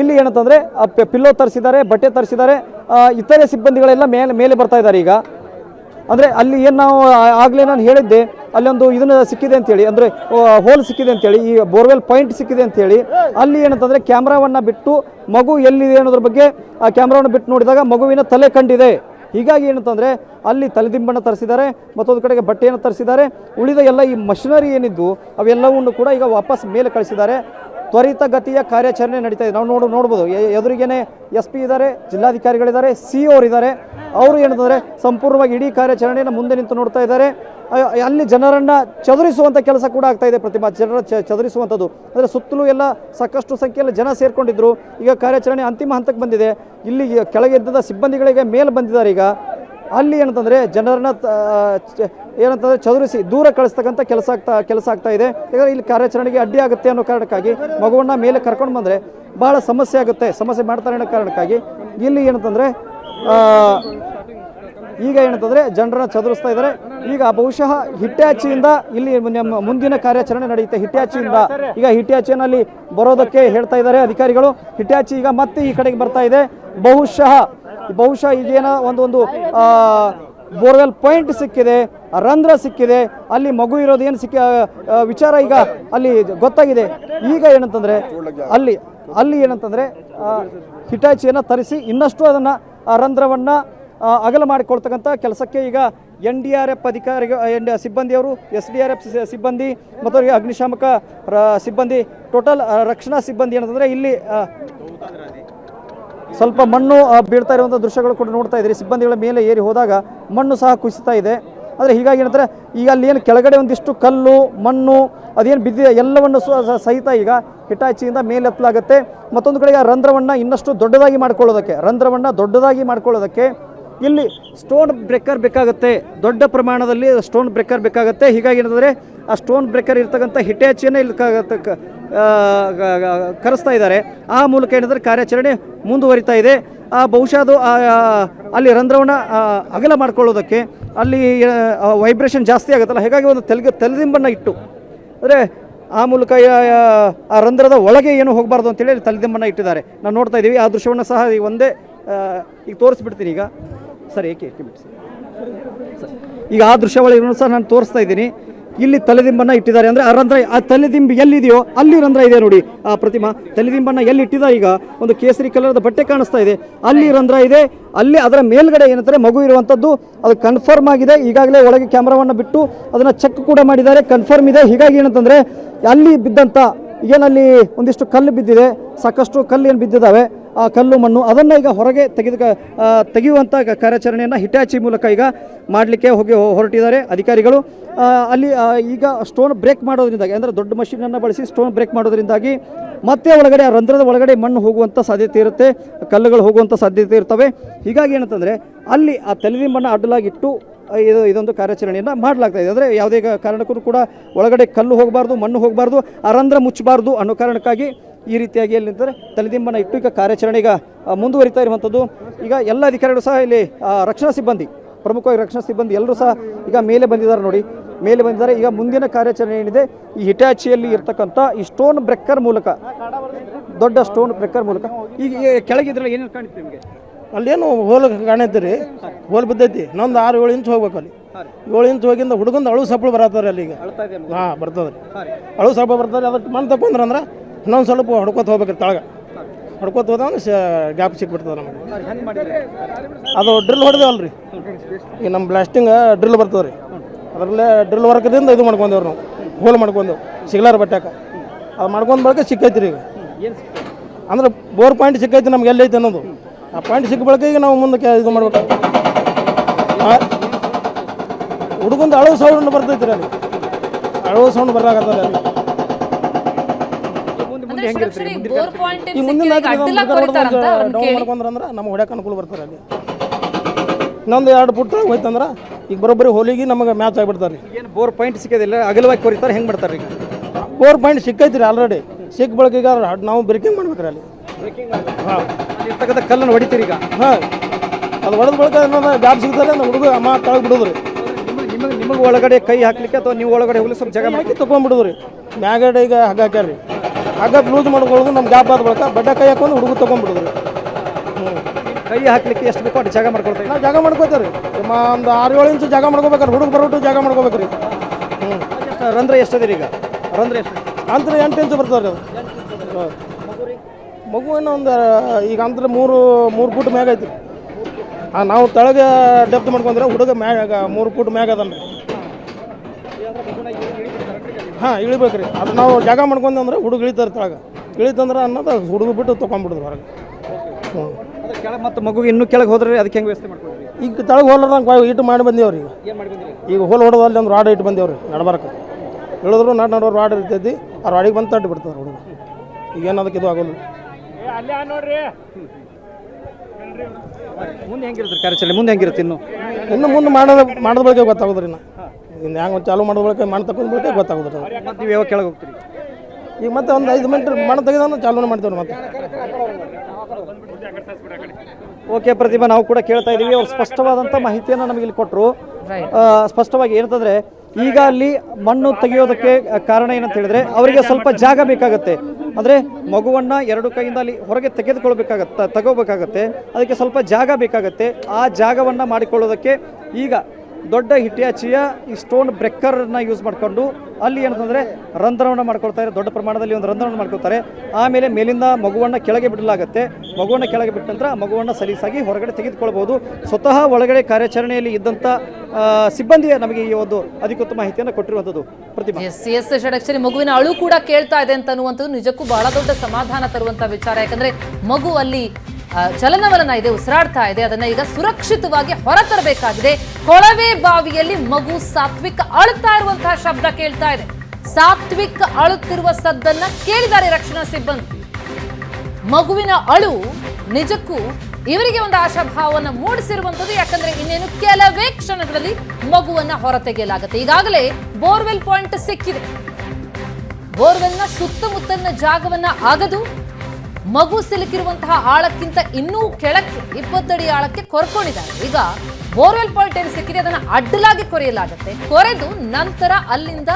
ಇಲ್ಲಿ ಏನಂತಂದರೆ ಪಿಲ್ಲೋ ತರಿಸಿದ್ದಾರೆ, ಬಟ್ಟೆ ತರಿಸಿದ್ದಾರೆ ಇತರೆ ಸಿಬ್ಬಂದಿಗಳೆಲ್ಲ ಮೇಲೆ ಮೇಲೆ ಬರ್ತಾ ಇದ್ದಾರೆ ಈಗ. ಅಂದರೆ ಅಲ್ಲಿ ಏನು ನಾವು ಆಗಲೇ ನಾನು ಹೇಳಿದ್ದೆ, ಅಲ್ಲೊಂದು ಇದನ್ನ ಸಿಕ್ಕಿದೆ ಅಂತೇಳಿ, ಅಂದರೆ ಹೋಲ್ ಸಿಕ್ಕಿದೆ ಅಂತೇಳಿ, ಈ ಬೋರ್ವೆಲ್ ಪಾಯಿಂಟ್ ಸಿಕ್ಕಿದೆ ಅಂತೇಳಿ, ಅಲ್ಲಿ ಏನಂತಂದರೆ ಕ್ಯಾಮ್ರಾವನ್ನು ಬಿಟ್ಟು ಮಗು ಎಲ್ಲಿದೆ ಅನ್ನೋದ್ರ ಬಗ್ಗೆ ಆ ಕ್ಯಾಮ್ರಾವನ್ನು ಬಿಟ್ಟು ನೋಡಿದಾಗ ಮಗುವಿನ ತಲೆ ಕಂಡಿದೆ. ಹೀಗಾಗಿ ಏನಂತಂದರೆ ಅಲ್ಲಿ ತಲೆದಿಂಬನ್ನು ತರಿಸಿದ್ದಾರೆ, ಮತ್ತೊಂದು ಕಡೆಗೆ ಬಟ್ಟೆಯನ್ನು ತರಿಸಿದ್ದಾರೆ, ಉಳಿದ ಎಲ್ಲ ಈ ಮಷಿನರಿ ಏನಿದ್ದು, ಅವೆಲ್ಲವನ್ನು ಕೂಡ ಈಗ ವಾಪಸ್ ಮೇಲೆ ಕಳಿಸಿದ್ದಾರೆ. ತ್ವರಿತಗತಿಯ ಕಾರ್ಯಾಚರಣೆ ನಡೀತಾ ಇದೆ. ನಾವು ನೋಡು ನೋಡ್ಬೋದು. ಎದುರಿಗೇನೆ ಎಸ್ ಪಿ ಇದ್ದಾರೆ, ಜಿಲ್ಲಾಧಿಕಾರಿಗಳಿದ್ದಾರೆ, ಸಿ ಅವರಿದ್ದಾರೆ ಅವರು ಏನಂತಂದರೆ ಸಂಪೂರ್ಣವಾಗಿ ಇಡೀ ಕಾರ್ಯಾಚರಣೆಯನ್ನು ಮುಂದೆ ನಿಂತು ನೋಡ್ತಾ ಇದ್ದಾರೆ. ಅಲ್ಲಿ ಜನರನ್ನು ಚದುರಿಸುವಂಥ ಕೆಲಸ ಕೂಡ ಆಗ್ತಾ ಇದೆ ಪ್ರತಿಮಾ. ಜನರ ಚದುರಿಸುವಂಥದ್ದು. ಅಂದರೆ ಸುತ್ತಲೂ ಎಲ್ಲ ಸಾಕಷ್ಟು ಸಂಖ್ಯೆಯಲ್ಲಿ ಜನ ಸೇರಿಕೊಂಡಿದ್ರು. ಈಗ ಕಾರ್ಯಾಚರಣೆ ಅಂತಿಮ ಹಂತಕ್ಕೆ ಬಂದಿದೆ. ಇಲ್ಲಿ ಕೆಳಗೆ ಇದ್ದ ಸಿಬ್ಬಂದಿಗಳಿಗೆ ಮೇಲೆ ಬಂದಿದ್ದಾರೆ ಈಗ. ಅಲ್ಲಿ ಏನಂತಂದರೆ ಜನರನ್ನ ಏನಂತಂದರೆ ಚದುರಿಸಿ ದೂರ ಕಳಿಸ್ತಕ್ಕಂಥ ಕೆಲಸ ಆಗ್ತಾ ಕೆಲಸ ಆಗ್ತಾ ಇದೆ. ಯಾಕಂದರೆ ಇಲ್ಲಿ ಕಾರ್ಯಾಚರಣೆಗೆ ಅಡ್ಡಿ ಆಗುತ್ತೆ ಅನ್ನೋ ಕಾರಣಕ್ಕಾಗಿ ಮಗುವನ್ನ ಮೇಲೆ ಕರ್ಕೊಂಡು ಬಂದರೆ ಬಹಳ ಸಮಸ್ಯೆ ಆಗುತ್ತೆ. ಸಮಸ್ಯೆ ಮಾಡ್ತಾರೆ ಅನ್ನೋ ಕಾರಣಕ್ಕಾಗಿ. ಇಲ್ಲಿ ಏನಂತಂದರೆ ಈಗ ಏನಂತಂದರೆ ಜನರನ್ನ ಚದುರಿಸ್ತಾ ಇದ್ದಾರೆ. ಈಗ ಬಹುಶಃ ಹಿಟ್ಯಾಚಿಯಿಂದ ಇಲ್ಲಿ ನಮ್ಮ ಮುಂದಿನ ಕಾರ್ಯಾಚರಣೆ ನಡೆಯುತ್ತೆ. ಹಿಟ್ಯಾಚಿಯಿಂದ ಈಗ ಹಿಟ್ಯಾಚಿನಲ್ಲಿ ಬರೋದಕ್ಕೆ ಹೇಳ್ತಾ ಇದ್ದಾರೆ ಅಧಿಕಾರಿಗಳು. ಹಿಟ್ಯಾಚಿ ಈಗ ಮತ್ತೆ ಈ ಕಡೆಗೆ ಬರ್ತಾ ಇದೆ. ಬಹುಶಃ ಬಹುಶಃ ಈಗೇನ ಒಂದು ಒಂದು ಬೋರ್ವೆಲ್ ಪಾಯಿಂಟ್ ಸಿಕ್ಕಿದೆ, ರಂಧ್ರ ಸಿಕ್ಕಿದೆ, ಅಲ್ಲಿ ಮಗು ಇರೋದು ಏನು ಸಿಕ್ಕ ವಿಚಾರ ಈಗ ಅಲ್ಲಿ ಗೊತ್ತಾಗಿದೆ. ಈಗ ಏನಂತಂದ್ರೆ ಅಲ್ಲಿ ಅಲ್ಲಿ ಏನಂತಂದ್ರೆ ಹಿಟಾಚಿಯನ್ನು ತರಿಸಿ ಇನ್ನಷ್ಟು ಅದನ್ನು ರಂಧ್ರವನ್ನು ಅಗಲ ಮಾಡಿಕೊಳ್ತಕ್ಕಂಥ ಕೆಲಸಕ್ಕೆ ಈಗ ಎನ್ ಡಿ ಆರ್ ಎಫ್ ಅಧಿಕಾರಿ ಎನ್ ಸಿಬ್ಬಂದಿಯವರು, ಎಸ್ ಡಿ ಆರ್ ಎಫ್ ಸಿಬ್ಬಂದಿ ಮತ್ತು ಅಗ್ನಿಶಾಮಕ ಸಿಬ್ಬಂದಿ, ಟೋಟಲ್ ರಕ್ಷಣಾ ಸಿಬ್ಬಂದಿ ಏನಂತಂದರೆ ಇಲ್ಲಿ ಸ್ವಲ್ಪ ಮಣ್ಣು ಬೀಳ್ತಾ ಇರುವಂಥ ದೃಶ್ಯಗಳು ಕೂಡ ನೋಡ್ತಾ ಇದ್ದೀರಿ. ಸಿಬ್ಬಂದಿಗಳ ಮೇಲೆ ಏರಿ ಹೋದಾಗ ಮಣ್ಣು ಸಹ ಕುಸಿತಾ ಇದೆ. ಆದರೆ ಹೀಗಾಗಿ ಏನಂತಾರೆ, ಈಗ ಅಲ್ಲಿ ಏನು ಕೆಳಗಡೆ ಒಂದಿಷ್ಟು ಕಲ್ಲು, ಮಣ್ಣು, ಅದೇನು ಬಿದ್ದಿದೆ, ಎಲ್ಲವನ್ನು ಸಹ ಸಹ ಸಹಿತ ಈಗ ಹಿಟಾಚಿಯಿಂದ ಮೇಲೆ ಎತ್ತಲಾಗುತ್ತೆ. ಮತ್ತೊಂದು ಕಡೆಗೆ ಆ ರಂಧ್ರವನ್ನು ಇನ್ನಷ್ಟು ದೊಡ್ಡದಾಗಿ ಮಾಡ್ಕೊಳ್ಳೋದಕ್ಕೆ, ರಂಧ್ರವನ್ನು ದೊಡ್ಡದಾಗಿ ಮಾಡ್ಕೊಳ್ಳೋದಕ್ಕೆ ಇಲ್ಲಿ ಸ್ಟೋನ್ ಬ್ರೇಕರ್ ಬೇಕಾಗುತ್ತೆ. ದೊಡ್ಡ ಪ್ರಮಾಣದಲ್ಲಿ ಸ್ಟೋನ್ ಬ್ರೇಕರ್ ಬೇಕಾಗುತ್ತೆ. ಹೀಗಾಗಿ ಏನಂದರೆ ಆ ಸ್ಟೋನ್ ಬ್ರೇಕರ್ ಇರ್ತಕ್ಕಂಥ ಹಿಟ್ಯಾಚಿಯನ್ನು ಇಲ್ಲಿ ಕರೆಸ್ತಾ ಇದ್ದಾರೆ. ಆ ಮೂಲಕ ಏನಂದರೆ ಕಾರ್ಯಾಚರಣೆ ಮುಂದುವರಿತಾ ಇದೆ. ಆ, ಬಹುಶಃ ಅದು ಅಲ್ಲಿ ರಂಧ್ರವನ್ನು ಅಗಲ ಮಾಡ್ಕೊಳ್ಳೋದಕ್ಕೆ ಅಲ್ಲಿ ವೈಬ್ರೇಷನ್ ಜಾಸ್ತಿ ಆಗುತ್ತಲ್ಲ. ಹೀಗಾಗಿ ಒಂದು ತೆಲುಗು, ತಲೆದಿಂಬನ್ನು ಇಟ್ಟು, ಅಂದರೆ ಆ ಮೂಲಕ, ಆ ರಂಧ್ರದ ಒಳಗೆ ಏನು ಹೋಗಬಾರ್ದು ಅಂತೇಳಿ ತಲೆದಿಂಬನ್ನು ಇಟ್ಟಿದ್ದಾರೆ. ನಾವು ನೋಡ್ತಾ ಇದ್ದೀವಿ ಆ ದೃಶ್ಯವನ್ನು ಸಹ ಒಂದೇ ಈಗ ತೋರಿಸ್ಬಿಡ್ತೀನಿ ಈಗ. ಸರಿ, ಏಕೆ ಏಕೆ ಸರ್, ಈಗ ಆ ದೃಶ್ಯ ಸರ್ ನಾನು ತೋರಿಸ್ತಾ ಇದ್ದೀನಿ. ಇಲ್ಲಿ ತಲೆದಿಂಬನ್ನ ಇಟ್ಟಿದ್ದಾರೆ ಅಂದರೆ ಆ ರಂಧ್ರ ಆ ತಲೆದಿಂಬು ಎಲ್ಲಿದೆಯೋ, ಅಲ್ಲಿ ರಂಧ್ರ ಇದೆ ನೋಡಿ. ಆ ಪ್ರತಿಮಾ ತಲೆದಿಂಬನ್ನ ಎಲ್ಲಿ ಇಟ್ಟಿದ್ದಾರೆ ಈಗ? ಒಂದು ಕೇಸರಿ ಕಲರ್ದ ಬಟ್ಟೆ ಕಾಣಿಸ್ತಾ ಇದೆ. ಅಲ್ಲಿ ರಂಧ್ರ ಇದೆ, ಅಲ್ಲಿ ಅದರ ಮೇಲ್ಗಡೆ ಏನಂತಾರೆ, ಮಗು ಇರುವಂಥದ್ದು ಅದು ಕನ್ಫರ್ಮ್ ಆಗಿದೆ. ಈಗಾಗಲೇ ಒಳಗೆ ಕ್ಯಾಮ್ರಾವನ್ನು ಬಿಟ್ಟು ಅದನ್ನು ಚೆಕ್ ಕೂಡ ಮಾಡಿದ್ದಾರೆ. ಕನ್ಫರ್ಮ್ ಇದೆ. ಹೀಗಾಗಿ ಏನಂತಂದರೆ, ಅಲ್ಲಿ ಬಿದ್ದಂಥ ಏನಲ್ಲಿ ಒಂದಿಷ್ಟು ಕಲ್ಲು ಬಿದ್ದಿದೆ. ಸಾಕಷ್ಟು ಕಲ್ಲು ಏನು ಬಿದ್ದಿದ್ದಾವೆ? ಕಲ್ಲು ಮಣ್ಣು ಅದನ್ನು ಈಗ ಹೊರಗೆ ತೆಗೆದು ಆ, ತೆಗೆಯುವಂಥ ಕಾರ್ಯಾಚರಣೆಯನ್ನು ಹಿಟಾಚಿ ಮೂಲಕ ಈಗ ಮಾಡಲಿಕ್ಕೆ ಹೋಗಿ ಹೊರಟಿದ್ದಾರೆ ಅಧಿಕಾರಿಗಳು. ಅಲ್ಲಿ ಈಗ ಸ್ಟೋನ್ ಬ್ರೇಕ್ ಮಾಡೋದ್ರಿಂದಾಗಿ ಅಂದರೆ ದೊಡ್ಡ ಮಷೀನನ್ನು ಬಳಸಿ ಸ್ಟೋನ್ ಬ್ರೇಕ್ ಮಾಡೋದ್ರಿಂದಾಗಿ ಮತ್ತೆ ಒಳಗಡೆ ಆ ರಂಧ್ರದ ಒಳಗಡೆ ಮಣ್ಣು ಹೋಗುವಂಥ ಸಾಧ್ಯತೆ ಇರುತ್ತೆ ಕಲ್ಲುಗಳು ಹೋಗುವಂಥ ಸಾಧ್ಯತೆ ಇರ್ತವೆ. ಹೀಗಾಗಿ ಏನಂತಂದರೆ ಅಲ್ಲಿ ಆ ತಲೆದಿಂಬನ್ನು ಅಡ್ಡಲಾಗಿಟ್ಟು ಆ, ಇದು ಇದೊಂದು ಕಾರ್ಯಾಚರಣೆಯನ್ನು ಮಾಡಲಾಗ್ತಾ ಇದೆ. ಅಂದರೆ ಯಾವುದೇ ಕಾರಣಕ್ಕೂ ಕೂಡ ಒಳಗಡೆ ಕಲ್ಲು ಹೋಗಬಾರ್ದು ಮಣ್ಣು ಹೋಗಬಾರ್ದು ಆ ರಂಧ್ರ ಮುಚ್ಚಬಾರ್ದು ಅನ್ನೋ ಕಾರಣಕ್ಕಾಗಿ ಈ ರೀತಿಯಾಗಿ ಎಲ್ಲಿ ನಿಂತಾರೆ ತಲೆದಿಂಬನ ಇಟ್ಟು ಈಗ ಕಾರ್ಯಾಚರಣೆ ಈಗ ಮುಂದುವರಿತಾ ಇರುವಂಥದ್ದು ಈಗ ಎಲ್ಲ ಅಧಿಕಾರಿಗಳು ಸಹ ಇಲ್ಲಿ ರಕ್ಷಣಾ ಸಿಬ್ಬಂದಿ ಪ್ರಮುಖವಾಗಿ ರಕ್ಷಣಾ ಸಿಬ್ಬಂದಿ ಎಲ್ಲರೂ ಸಹ ಈಗ ಮೇಲೆ ಬಂದಿದ್ದಾರೆ ನೋಡಿ. ಮೇಲೆ ಬಂದಿದ್ದಾರೆ. ಈಗ ಮುಂದಿನ ಕಾರ್ಯಾಚರಣೆ ಏನಿದೆ? ಈ ಹಿಟಾಚಿಯಲ್ಲಿ ಇರ್ತಕ್ಕಂಥ ಈ ಸ್ಟೋನ್ ಬ್ರೆಕ್ಕರ್ ಮೂಲಕ ದೊಡ್ಡ ಸ್ಟೋನ್ ಬ್ರೆಕ್ಕರ್ ಮೂಲಕ. ಈಗ ಕೆಳಗಿದ್ರೆ ಕೆಳಗಿದ್ರಲ್ಲಿ ಏನೇನು ಕಾಣಿಸ್ತು ನಿಮಗೆ? ಅಲ್ಲೇನು ಹೋಲ್ ಕಾಣೈತಿ ರೀ. ಹೋಲ್ ಬಿದ್ದೈತಿ. ನಂದು ಆರು ಏಳು ಇಂಚ್ ಹೋಗ್ಬೇಕು ಅಲ್ಲಿ. ಏಳು ಇಂಚ್ ಹೋಗಿಂದ ಹುಡುಗಂದು ಅಳು ಸಪ್ಪಳು ಬರತ್ತಾರೆ ಅಲ್ಲಿ ಈಗ. ಹಾಂ ಬರ್ತದೆ. ಅಳು ಸಪ್ಪಳು ಬರ್ತದೆ. ಅದಕ್ಕೆ ಮಣ್ಣು ತಗೊಂಡ್ರ ಅಂದ್ರೆ ಇನ್ನೊಂದು ಸ್ವಲ್ಪ ಹೊಡ್ಕೊತ ಹೋಗ್ಬೇಕು ತಳಗ. ಹೊಡ್ಕೊತ ಹೋದಾಗ ಗ್ಯಾಪ್ ಸಿಕ್ಬಿಡ್ತದೆ ನಮಗೆ. ಅದು ಡ್ರಿಲ್ ಹೊಡೆದೇವಲ್ಲ ರೀ ಈಗ ನಮ್ಮ ಬ್ಲಾಸ್ಟಿಂಗ್ ಡ್ರಿಲ್ ಬರ್ತದೆ ರೀ ಅದರಲ್ಲೇ ಡ್ರಿಲ್ ವರ್ಕದಿಂದ ಇದು ಮಾಡ್ಕೊಂಡೇವ್ರಿ ನಾವು. ಹೋಲ್ ಮಾಡ್ಕೊಂಡೆವು. ಸಿಗ್ಲಾರ ಬಟ್ಟಾಕ ಅದು ಮಾಡ್ಕೊಂಡ್ ಬಳಿಕ ಸಿಕ್ಕೈತಿ ರೀ ಈಗ. ಅಂದ್ರೆ ಬೋರ್ ಪಾಯಿಂಟ್ ಸಿಕ್ಕೈತಿ ನಮ್ಗೆ ಎಲ್ಲೈತಿ ಅನ್ನೋದು. ಆ ಪಾಯಿಂಟ್ ಸಿಕ್ಕ ಬಳಿಕ ಈಗ ನಾವು ಮುಂದಕ್ಕೆ ಇದು ಮಾಡ್ಬೇಕು. ಹುಡುಗಂದು ಅಳವು ಸೌಂಡ್ ಬರ್ತೈತಿ ರೀ ಅಲ್ಲಿ. ಅಳವು ಸೌಂಡ್ ಬರಾಕತ್ತದ ಅಲ್ಲಿ. ಸುರಕ್ಷತೆ ಬೋರ್ ಪಾಯಿಂಟ್ ಈ ಮುಂದಿನ ಡೌನ್ ಮಾಡ್ಕೊಂಡ್ರಂದ್ರೆ ನಮ್ಗೆ ಹೊಡ್ಯಾಕ ಅನುಕೂಲ ಬರ್ತಾರೆ ಅಲ್ಲಿ. ಇನ್ನೊಂದು ಎರಡು ಫುಟ್ ಹೋಯ್ತಂದ್ರೆ ಈಗ ಬರೋಬ್ಬರಿ ಹೋಲಿಗೆ ನಮಗೆ ಮ್ಯಾಚ್ ಆಗಿಬಿಡ್ತಾರೆ ರೀ ಏನು ಬೋರ್ ಪಾಯಿಂಟ್ ಸಿಕ್ಕೋದಿಲ್ಲ ಅಗಲವಾಗಿ ಕೊರಿತಾರೆ ಹೆಂಗೆ ಮಾಡ್ತಾರೆ ಈಗ? ಬೋರ್ ಪಾಯಿಂಟ್ ಸಿಕ್ಕೈತಿ ರೀ ಆಲ್ರೆಡಿ ಸಿಕ್ಕ ಬಳಿಕ ಈಗ ನಾವು ಬ್ರೇಕಿಂಗ್ ಮಾಡ್ಬೇಕ್ರಿ ಅಲ್ಲಿ. ಹಾಂ ಇರ್ತಕ್ಕಂಥ ಕಲ್ಲನ್ನು ಹೊಡಿತೀರಿ ಈಗ? ಹಾಂ. ಅದು ಹೊಡೆದ ಬಳಿಕ ಜಾಬ್ ಸಿಗ್ತಾರೆ ನಮ್ಮ ಹುಡುಗ ಅಮ್ಮ ಕೆಳಗೆ ಬಿಡೋದ್ರಿ. ನಿಮಗೆ ನಿಮಗೆ ಒಳಗಡೆ ಕೈ ಹಾಕ್ಲಿಕ್ಕೆ ಅಥವಾ ನೀವು ಒಳಗಡೆ ಹೋಗ್ಲಿ ಸ್ವಲ್ಪ ಜಾಗ ಮಾಡಿ ತೊಗೊಂಡ್ಬಿಡೋದು ರೀ ಮ್ಯಾಗಡೆ ಈಗ ಹಗ್ಗ ಹಾಕ್ಯಾರ ರೀ ಹಗ್ಗ ಲೂಸ್ ಮಾಡ್ಕೊಳ್ಳೋದು ನಮ್ಮ ಜಾಬ್ ಆದ ಬಳಿಕ. ಬಡ್ಡ ಕೈ ಹಾಕೊಂಡು ಹುಡುಗ ತೊಗೊಂಡ್ಬಿಡೋದು ಕೈ ಹಾಕ್ಲಿಕ್ಕೆ ಎಷ್ಟು ಬೇಕೋ ಅಷ್ಟು ಜಾಗ ಮಾಡ್ಕೊಳ್ತೀವಿ ನಾವು ಜಾಗ ಮಾಡ್ಕೋತೇವೆ ರೀ ಒಂದು ಆರು ಏಳು ಇಂಚು ಜಾಗ ಮಾಡ್ಕೋಬೇಕಾರೆ. ಹುಡುಗ ಬರೋಟ್ಟು ಜಾಗ ಮಾಡ್ಕೋಬೇಕು ರೀ ಹ್ಞೂ ಎಷ್ಟು ರಂಧ್ರ ರೀ ಈಗ? ರಂಧ್ರ ಎಷ್ಟು? ಅಂತರ ಎಂಟು ಇಂಚು ಬರ್ತದೆ ರೀ ಅದು ಮಗುವಿನ ಒಂದು ಈಗ ಅಂದ್ರೆ ಮೂರು ಮೂರು ಫುಟ್ ಮ್ಯಾಗ ಐತಿ ನಾವು ತಳಗೆ ಡೆಪ್ತ್ ಮಾಡ್ಕೊಂಡ್ರೆ ಹುಡುಗ ಮ್ಯಾಗ ಮೂರು ಫುಟ್ ಮ್ಯಾಗ ರೀ ಹಾಂ ಇಳಿಬೇಕು ರೀ ಅದು ನಾವು ಜಾಗ ಮಾಡ್ಕೊಂಡ್ರೆ ಹುಡುಗ ಇಳಿತಾರೆ ತಳಗ. ಇಳಿತಂದ್ರೆ ಅನ್ನೋದು ಹುಡುಗ ಬಿಟ್ಟು ತೊಗೊಂಡ್ಬಿಡುದು ಹೊರಗೆ. ಹ್ಞೂ ಅದ್ರ ಕೆಳಗೆ ಮತ್ತೆ ಮಗುಗೆ ಇನ್ನೂ ಕೆಳಗೆ ಹೋದ್ರೆ ಅದಕ್ಕೆ ಹೆಂಗೆ ವ್ಯವಸ್ಥೆ ಮಾಡ್ಕೊಳ್ರಿ ಈಗ ತಳಗೆ ಹೋಲ್ದಂಗೆ ಇಟ್ಟು ಮಾಡಿ ಬಂದೇವ್ರಿ. ಈಗ ಈಗ ಹೋಲ್ ಹೊಡೆದಲ್ಲಿ ಒಂದು ರಾಡ್ ಇಟ್ಟು ಬಂದೇವ್ರಿ ನಡ್ಬಾರಕ್ಕೆ ಇಳಿದ್ರು ನಾಟ್ ನಡುವ ರಾಡ್ ಇರ್ತೈತಿ ಆ ರಾಡಿಗೆ ಬಂದು ತಟ್ಟು ಬಿಡ್ತಾರೆ ಹುಡುಗ. ಈಗ ಏನು ಅದಕ್ಕೆ ಇದು ಆಗೋಲ್ಲ ಮುಂದೆ ಹೆಂಗಿರುತ್ತೆ ಕಾರ್ಯಾಚರಣೆ? ಮುಂದೆ ಹೆಂಗಿರುತ್ತೆ ಇನ್ನು? ಇನ್ನು ಮುಂದೆ ಮಾಡೋದು ಮಾಡಿದ ಬಗ್ಗೆ ಗೊತ್ತಾಗೋದ್ರಿ ನಾ ಇನ್ನು ಹೆಂಗೆ ಚಾಲು ಮಾಡೋ ಬಳಿಕ ಮಣ್ಣು ತಗೊಂಡ್ ಬಳಿಕ ಗೊತ್ತಾಗುತ್ತೆ. ಮತ್ತೆ ನೀವು ಯಾವಾಗ ಕೆಳಗೆ ಹೋಗ್ತೀರಿ? ಈಗ ಮತ್ತೆ ಒಂದು ಐದು ಮಿನಿಟ್ ಮಣ್ಣು ತೆಗೆದ ಚಾಲೂ ಮಾಡ್ತೇವೆ ಮತ್ತೆ. ಓಕೆ ಪ್ರತಿಭಾ ನಾವು ಕೂಡ ಕೇಳ್ತಾ ಇದ್ದೀವಿ ಅವ್ರು ಸ್ಪಷ್ಟವಾದಂಥ ಮಾಹಿತಿಯನ್ನು ನಮಗೆ ಇಲ್ಲಿ ಕೊಟ್ಟರು ಸ್ಪಷ್ಟವಾಗಿ ಏನಂತಂದರೆ ಈಗ ಅಲ್ಲಿ ಮಣ್ಣು ತೆಗೆಯೋದಕ್ಕೆ ಕಾರಣ ಏನಂತ ಹೇಳಿದ್ರೆ ಅವರಿಗೆ ಸ್ವಲ್ಪ ಜಾಗ ಬೇಕಾಗತ್ತೆ. ಅಂದರೆ ಮಗುವನ್ನ ಎರಡು ಕೈಯಿಂದ ಅಲ್ಲಿ ಹೊರಗೆ ತೆಗೆದುಕೊಳ್ಬೇಕಾಗತ್ತೆ ತಗೋಬೇಕಾಗತ್ತೆ. ಅದಕ್ಕೆ ಸ್ವಲ್ಪ ಜಾಗ ಬೇಕಾಗತ್ತೆ. ಆ ಜಾಗವನ್ನು ಮಾಡಿಕೊಳ್ಳೋದಕ್ಕೆ ಈಗ ದೊಡ್ಡ ಹಿಟ್ಯಾಚಿಯ ಈ ಸ್ಟೋನ್ ಬ್ರೆಕ್ಕರ್ನ ಯೂಸ್ ಮಾಡಿಕೊಂಡು ಅಲ್ಲಿ ಏನಂತಂದರೆ ರಂಧ್ರವನ್ನು ಮಾಡ್ಕೊಳ್ತಾರೆ ದೊಡ್ಡ ಪ್ರಮಾಣದಲ್ಲಿ ಒಂದು ರಂಧ್ರವನ್ನು ಮಾಡ್ಕೊಳ್ತಾರೆ. ಆಮೇಲೆ ಮೇಲಿಂದ ಮಗುವನ್ನು ಕೆಳಗೆ ಬಿಡಲಾಗುತ್ತೆ. ಮಗುವನ್ನು ಕೆಳಗೆ ಬಿಟ್ಟ ನಂತರ ಮಗುವನ್ನು ಸಲೀಸಾಗಿ ಹೊರಗಡೆ ತೆಗೆದುಕೊಳ್ಬೋದು ಸ್ವತಃ ಒಳಗಡೆ ಕಾರ್ಯಾಚರಣೆಯಲ್ಲಿ ಇದ್ದಂಥ ಸಿಬ್ಬಂದಿಯ ನಮಗೆ ಈ ಒಂದು ಅಧಿಕೃತ ಮಾಹಿತಿಯನ್ನು ಕೊಟ್ಟಿರುವಂಥದ್ದು ಪ್ರತಿಭಾ ಎಸ್ ಎಸ್ ಮಗುವಿನ ಅಳು ಕೂಡ ಕೇಳ್ತಾ ಇದೆ ಅಂತ ಅನ್ನುವಂಥದ್ದು ನಿಜಕ್ಕೂ ಬಹಳ ದೊಡ್ಡ ಸಮಾಧಾನ ತರುವಂತ ವಿಚಾರ. ಯಾಕಂದ್ರೆ ಮಗು ಅಲ್ಲಿ ಚಲನವಲನ ಇದೆ, ಉಸಿರಾಡ್ತಾ ಇದೆ, ಅದನ್ನ ಈಗ ಸುರಕ್ಷಿತವಾಗಿ ಹೊರತರಬೇಕಾಗಿದೆ. ಕೊಳವೆ ಬಾವಿಯಲ್ಲಿ ಮಗು ಸಾತ್ವಿಕ್ ಅಳುತ್ತಾ ಇರುವಂತಹ ಶಬ್ದ ಕೇಳ್ತಾ ಇದೆ. ಸಾತ್ವಿಕ್ ಅಳುತ್ತಿರುವ ಸದ್ದನ್ನ ಕೇಳಿದ್ದಾರೆ ರಕ್ಷಣಾ ಸಿಬ್ಬಂದಿ. ಮಗುವಿನ ಅಳು ನಿಜಕ್ಕೂ ಇವರಿಗೆ ಒಂದು ಆಶಾಭಾವವನ್ನು ಮೂಡಿಸಿರುವಂಥದ್ದು, ಯಾಕಂದ್ರೆ ಇನ್ನೇನು ಕೆಲವೇ ಕ್ಷಣಗಳಲ್ಲಿ ಮಗುವನ್ನ ಹೊರತೆಗೆಯಲಾಗುತ್ತೆ. ಈಗಾಗಲೇ ಬೋರ್ವೆಲ್ ಪಾಯಿಂಟ್ ಸಿಕ್ಕಿದೆ. ಬೋರ್ವೆಲ್ನ ಸುತ್ತಮುತ್ತಲಿನ ಜಾಗವನ್ನ ಅಗದು ಮಗು ಸಿಲುಕಿರುವಂತಹ ಆಳಕ್ಕಿಂತ ಇನ್ನೂ ಕೆಳಕ್ಕೆ ಇಪ್ಪತ್ತಡಿ ಆಳಕ್ಕೆ ಕೊರ್ಕೊಂಡಿದ್ದಾರೆ. ಈಗ ಬೋರ್ವೆಲ್ ಪಾಯಿಂಟ್ ಏನು ಸಿಕ್ಕಿದೆ? ಅದನ್ನು ಅಡ್ಡಲಾಗಿ ಕೊರೆಯಲಾಗುತ್ತೆ. ಕೊರೆದು ನಂತರ ಅಲ್ಲಿಂದ